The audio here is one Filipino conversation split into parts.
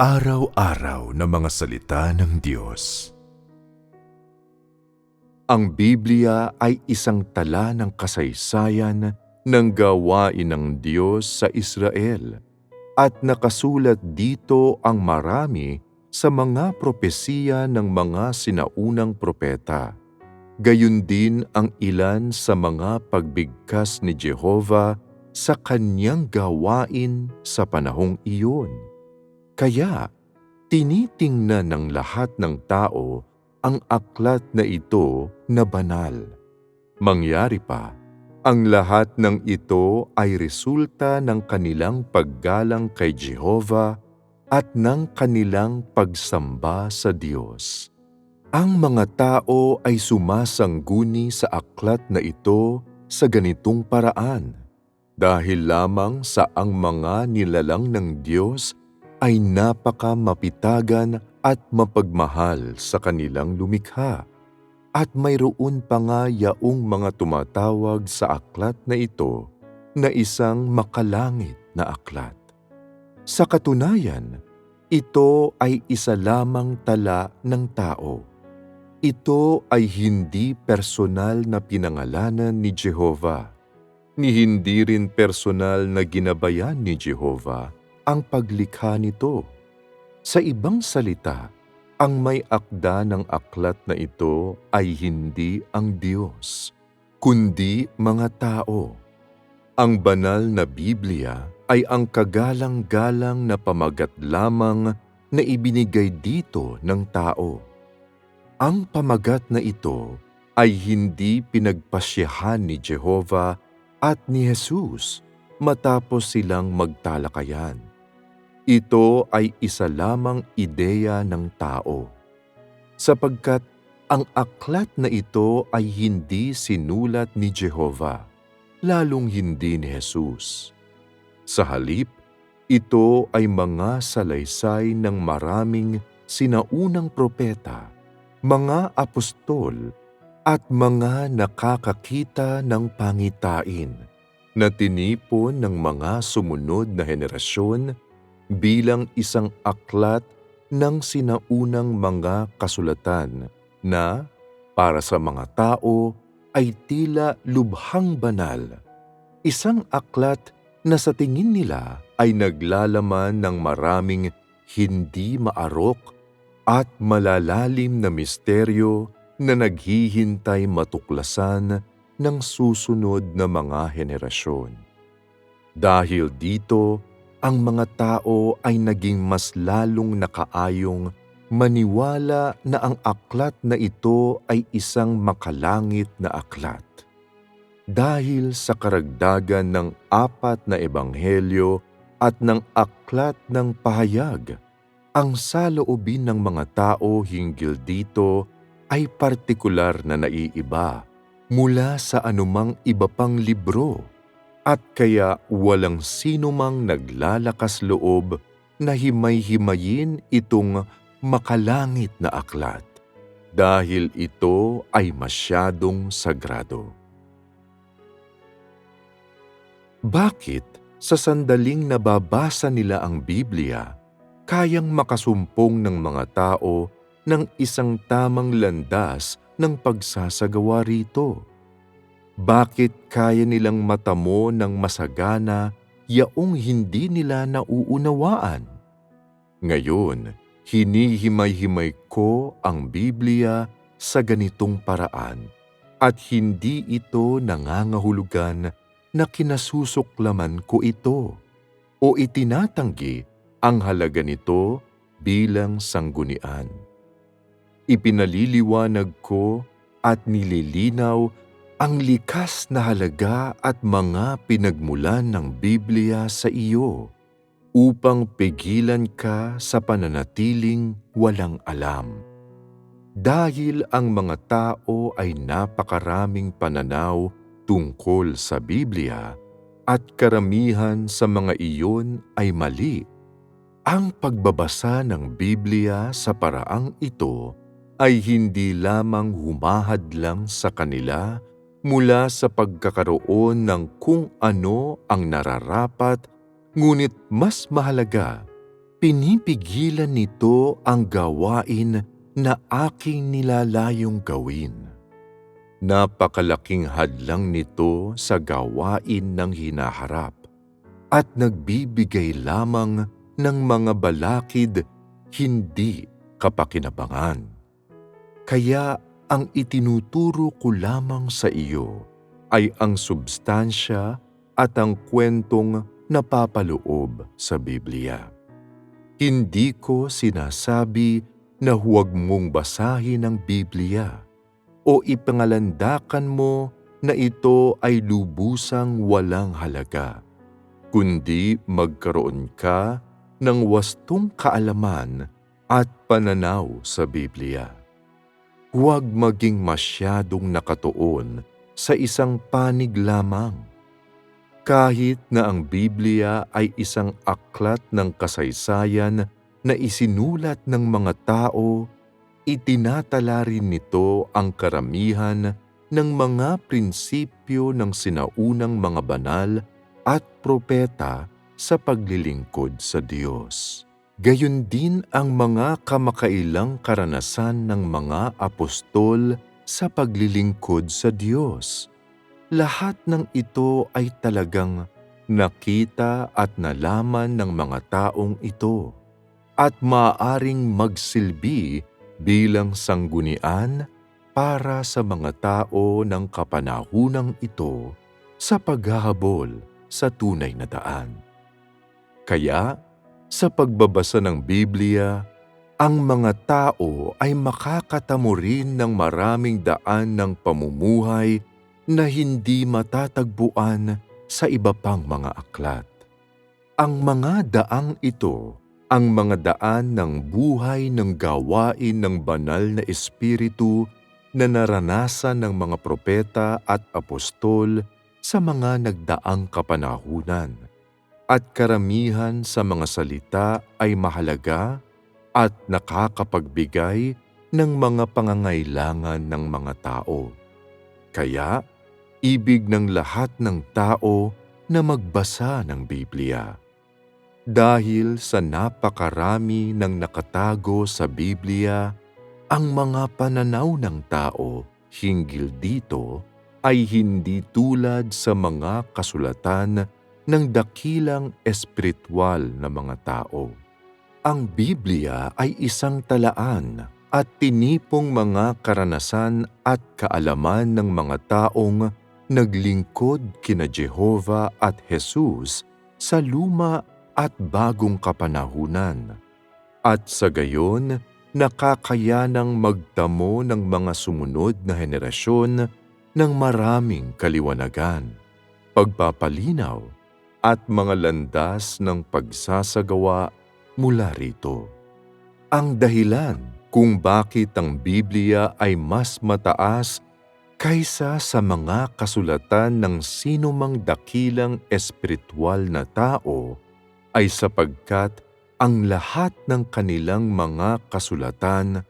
Araw-araw na mga salita ng Diyos. Ang Biblia ay isang tala ng kasaysayan ng gawain ng Diyos sa Israel at nakasulat dito ang marami sa mga propesiya ng mga sinaunang propeta. Gayun din ang ilan sa mga pagbigkas ni Jehova sa kanyang gawain sa panahong iyon. Kaya, tinitingnan ng lahat ng tao ang aklat na ito na banal. Mangyari pa, ang lahat ng ito ay resulta ng kanilang paggalang kay Jehova at ng kanilang pagsamba sa Diyos. Ang mga tao ay sumasangguni sa aklat na ito sa ganitong paraan dahil lamang sa ang mga nilalang ng Diyos ay napaka mapitagan at mapagmahal sa kanilang lumikha. At mayroon pa nga yaong mga tumatawag sa aklat na ito na isang makalangit na aklat. Sa katunayan, ito ay isa lamang tala ng tao. Ito ay hindi personal na pinangalanan ni Jehova, ni hindi rin personal na ginabayan ni Jehova ang paglikha nito. Sa ibang salita, ang may akda ng aklat na ito ay hindi ang Diyos, kundi mga tao. Ang banal na Biblia ay ang kagalang-galang na pamagat lamang na ibinigay dito ng tao. Ang pamagat na ito ay hindi pinagpasyahan ni Jehova at ni Jesus matapos silang magtalakayan ito ay isa lamang ideya ng tao. Sapagkat ang aklat na ito ay hindi sinulat ni Jehova, lalong hindi ni Jesus. Sa halip, ito ay mga salaysay ng maraming sinaunang propeta, mga apostol, at mga nakakakita ng pangitain na tinipon ng mga sumunod na henerasyon bilang isang aklat ng sinaunang mga kasulatan na para sa mga tao ay tila lubhang banal. Isang aklat na sa tingin nila ay naglalaman ng maraming hindi maarok at malalalim na misteryo na naghihintay matuklasan ng susunod na mga henerasyon. Dahil dito, ang mga tao ay naging mas lalong nakaayong maniwala na ang aklat na ito ay isang makalangit na aklat. Dahil sa karagdagan ng apat na ebanghelyo at ng aklat ng pahayag, ang saloobin ng mga tao hinggil dito ay partikular na naiiba mula sa anumang iba pang libro at kaya walang sino mang naglalakas loob na himay-himayin itong makalangit na aklat dahil ito ay masyadong sagrado. Bakit sa sandaling nababasa nila ang Biblia, kayang makasumpong ng mga tao ng isang tamang landas ng pagsasagawa rito? Bakit kaya nilang matamo ng masagana yaong hindi nila nauunawaan? Ngayon, hinihimay-himay ko ang Biblia sa ganitong paraan at hindi ito nangangahulugan na kinasusuklaman ko ito o itinatanggi ang halaga nito bilang sanggunian. Ipinaliliwanag ko at nililinaw ang likas na halaga at mga pinagmulan ng Biblia sa iyo upang pigilan ka sa pananatiling walang alam. Dahil ang mga tao ay napakaraming pananaw tungkol sa Biblia at karamihan sa mga iyon ay mali. Ang pagbabasa ng Biblia sa paraang ito ay hindi lamang humahad lang sa kanila mula sa pagkakaroon ng kung ano ang nararapat, ngunit mas mahalaga, pinipigilan nito ang gawain na aking nilalayong gawin. Napakalaking hadlang nito sa gawain ng hinaharap at nagbibigay lamang ng mga balakid hindi kapakinabangan. Kaya ang itinuturo ko lamang sa iyo ay ang substansya at ang kwentong napapaloob sa Biblia. Hindi ko sinasabi na huwag mong basahin ang Biblia o ipangalandakan mo na ito ay lubusang walang halaga, kundi magkaroon ka ng wastong kaalaman at pananaw sa Biblia. Huwag maging masyadong nakatuon sa isang panig lamang. Kahit na ang Biblia ay isang aklat ng kasaysayan na isinulat ng mga tao itinatala rin nito ang karamihan ng mga prinsipyo ng sinaunang mga banal at propeta sa paglilingkod sa Diyos. Gayon din ang mga kamakailang karanasan ng mga apostol sa paglilingkod sa Diyos. Lahat ng ito ay talagang nakita at nalaman ng mga taong ito at maaring magsilbi bilang sanggunian para sa mga tao ng kapanahunang ito sa paghahabol sa tunay na daan. Kaya, sa pagbabasa ng Biblia, ang mga tao ay makakatamo rin ng maraming daan ng pamumuhay na hindi matatagpuan sa iba pang mga aklat. Ang mga daang ito ang mga daan ng buhay ng gawain ng banal na espiritu na naranasan ng mga propeta at apostol sa mga nagdaang kapanahunan. At karamihan sa mga salita ay mahalaga at nakakapagbigay ng mga pangangailangan ng mga tao. Kaya, ibig ng lahat ng tao na magbasa ng Biblia dahil sa napakarami ng nakatago sa Biblia, ang mga pananaw ng tao hinggil dito ay hindi tulad sa mga kasulatan ng dakilang espiritual na mga tao. Ang Biblia ay isang talaan at tinipong mga karanasan at kaalaman ng mga taong naglingkod kina Jehova at Jesus sa luma at bagong kapanahunan, at sa gayon nakakayanang magtamo ng mga sumunod na henerasyon ng maraming kaliwanagan, pagpapalinaw at mga landas ng pagsasagawa mula rito. Ang dahilan kung bakit ang Biblia ay mas mataas kaysa sa mga kasulatan ng sinumang dakilang espiritual na tao ay sapagkat ang lahat ng kanilang mga kasulatan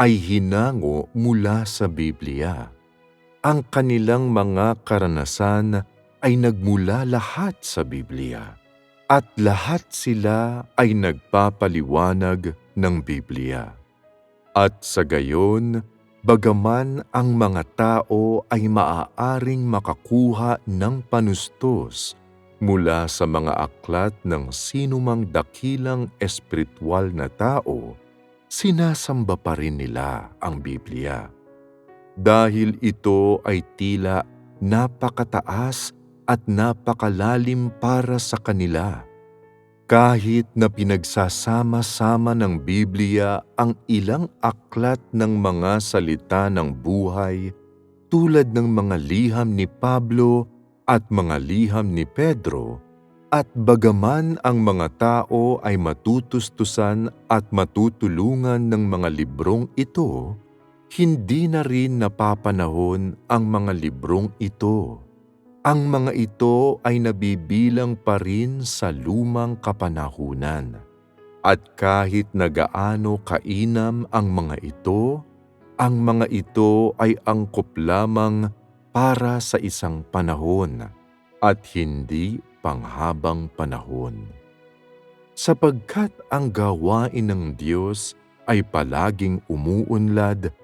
ay hinango mula sa Biblia. Ang kanilang mga karanasan ay nagmula lahat sa Biblia at lahat sila ay nagpapaliwanag ng Biblia. At sa gayon, bagaman ang mga tao ay maaaring makakuha ng panustos mula sa mga aklat ng sinumang dakilang espiritual na tao, sinasamba pa rin nila ang Biblia. Dahil ito ay tila napakataas at napakalalim para sa kanila. Kahit na pinagsasama-sama ng Biblia ang ilang aklat ng mga salita ng buhay tulad ng mga liham ni Pablo at mga liham ni Pedro, at bagaman ang mga tao ay matutustusan at matutulungan ng mga librong ito, hindi na rin napapanahon ang mga librong ito. Ang mga ito ay nabibilang pa rin sa lumang kapanahunan. At kahit nagaano kainam ang mga ito, ang mga ito ay angkop lamang para sa isang panahon at hindi panghabang panahon. sapagkat ang gawain ng Diyos ay palaging umuunlad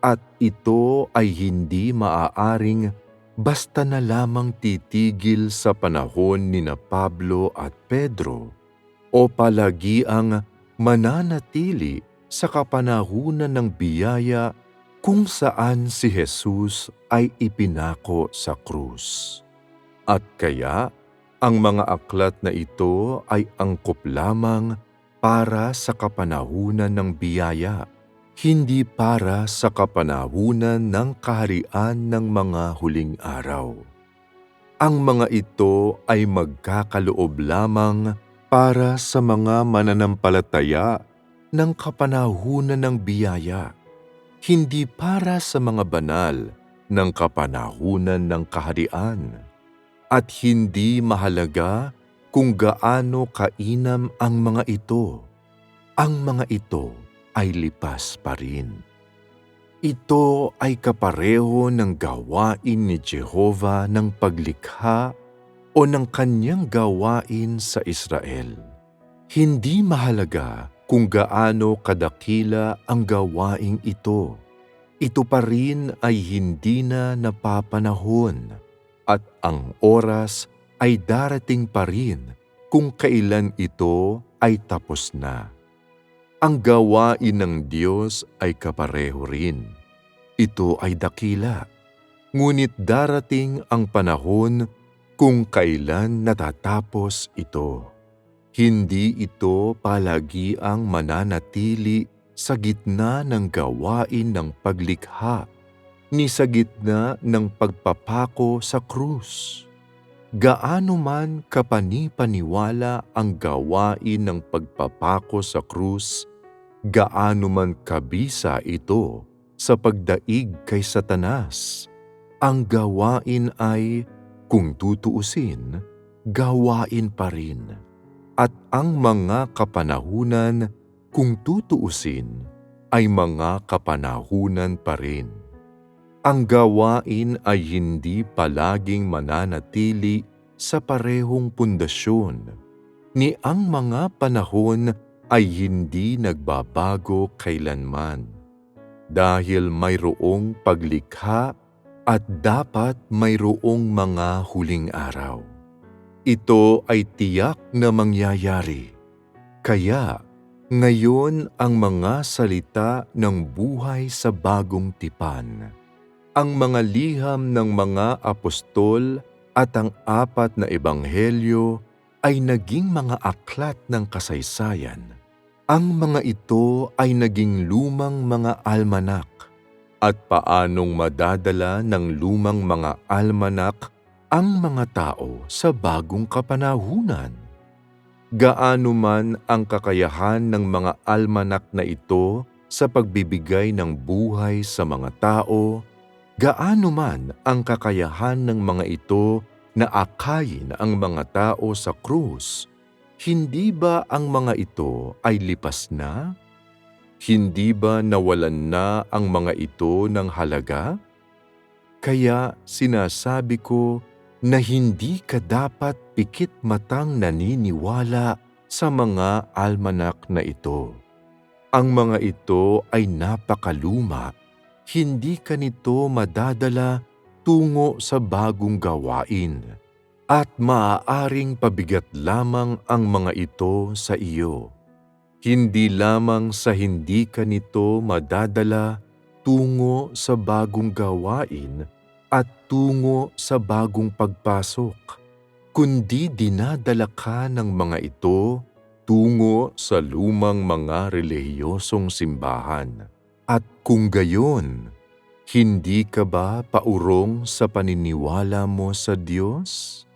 at ito ay hindi maaaring basta na lamang titigil sa panahon ni na Pablo at Pedro o palagi ang mananatili sa kapanahunan ng biyaya kung saan si Jesus ay ipinako sa krus. At kaya, ang mga aklat na ito ay angkop lamang para sa kapanahunan ng biyaya, hindi para sa kapanahunan ng kaharian ng mga huling araw. Ang mga ito ay magkakaloob lamang para sa mga mananampalataya ng kapanahunan ng biyaya, hindi para sa mga banal ng kapanahunan ng kaharian at hindi mahalaga kung gaano kainam ang mga ito. Ang mga ito ay lipas pa rin. Ito ay kapareho ng gawain ni Jehova ng paglikha o ng kanyang gawain sa Israel. Hindi mahalaga kung gaano kadakila ang gawaing ito. Ito pa rin ay hindi na napapanahon at ang oras ay darating pa rin kung kailan ito ay tapos na. Ang gawain ng Diyos ay kapareho rin. Ito ay dakila. Ngunit darating ang panahon kung kailan natatapos ito. Hindi ito palagi ang mananatili sa gitna ng gawain ng paglikha ni sa gitna ng pagpapako sa krus. Gaano man kapanipaniwala ang gawain ng pagpapako sa krus, gaano man kabisa ito sa pagdaig kay Satanas, ang gawain ay, kung tutuusin, gawain pa rin. At ang mga kapanahunan, kung tutuusin, ay mga kapanahunan pa rin. Ang gawain ay hindi palaging mananatili sa parehong pundasyon, ni ang mga panahon ay hindi nagbabago kailanman. Dahil mayroong paglikha at dapat mayroong mga huling araw. Ito ay tiyak na mangyayari. Kaya, ngayon ang mga salita ng buhay sa bagong tipan ang mga liham ng mga apostol at ang apat na ebanghelyo ay naging mga aklat ng kasaysayan. Ang mga ito ay naging lumang mga almanak at paanong madadala ng lumang mga almanak ang mga tao sa bagong kapanahunan. Gaano man ang kakayahan ng mga almanak na ito sa pagbibigay ng buhay sa mga tao, Gaano man ang kakayahan ng mga ito na akayin ang mga tao sa krus, hindi ba ang mga ito ay lipas na? Hindi ba nawalan na ang mga ito ng halaga? Kaya sinasabi ko na hindi ka dapat pikit matang naniniwala sa mga almanak na ito. Ang mga ito ay napakaluma hindi ka nito madadala tungo sa bagong gawain at maaaring pabigat lamang ang mga ito sa iyo. Hindi lamang sa hindi ka nito madadala tungo sa bagong gawain at tungo sa bagong pagpasok, kundi dinadala ka ng mga ito tungo sa lumang mga relihiyosong simbahan at kung gayon, hindi ka ba paurong sa paniniwala mo sa Diyos?